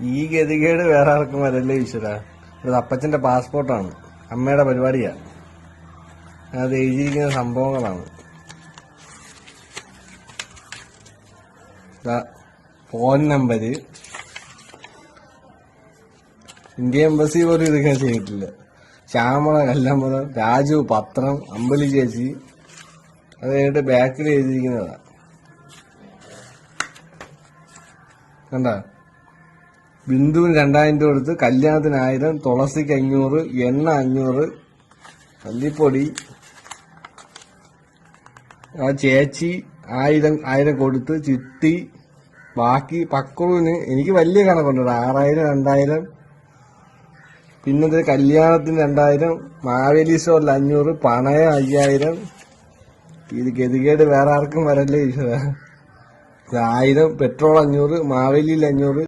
ഈ ഗതികേട് വേറെ ആർക്കും വരല്ലേ ഈശ്വര. ഇത് അപ്പച്ചന്റെ പാസ്പോർട്ടാണ്. അമ്മയുടെ പരിപാടിയാ. അത് എഴുതിയിരിക്കുന്ന സംഭവങ്ങളാണ്. ഫോൺ നമ്പര് ഇന്ത്യ എംബസി പോലും ഇതൊക്കെ ചെയ്തിട്ടില്ല. ശ്യാമള കല്ലമ്പലം രാജു പത്രം അമ്പലി ചേച്ചി അത് കഴിഞ്ഞിട്ട് ബാക്കിൽ എഴുതിയിരിക്കുന്നതാ. കണ്ട? ബിന്ദുവിന് രണ്ടായിരം രൂപ കൊടുത്ത് കല്യാണത്തിന് ആയിരം തുളസിക്ക് അഞ്ഞൂറ് എണ്ണ അഞ്ഞൂറ് മല്ലിപ്പൊടി ആ ചേച്ചി ആയിരം ആയിരം കൊടുത്ത് ചിട്ടി ബാക്കി പക്രുവിന് എനിക്ക് വലിയ കണക്കുണ്ട് ആറായിരം രണ്ടായിരം. പിന്നെ കല്യാണത്തിന് രണ്ടായിരം മാവേലി സ്റ്റോറിൽ അഞ്ഞൂറ് പണയം അയ്യായിരം. ഇത് ഗതികേട് വേറെ ആർക്കും വരല്ലേ ഈശ്വര. ആയിരം പെട്രോൾ അഞ്ഞൂറ് മാവേലിയിൽ അഞ്ഞൂറ്.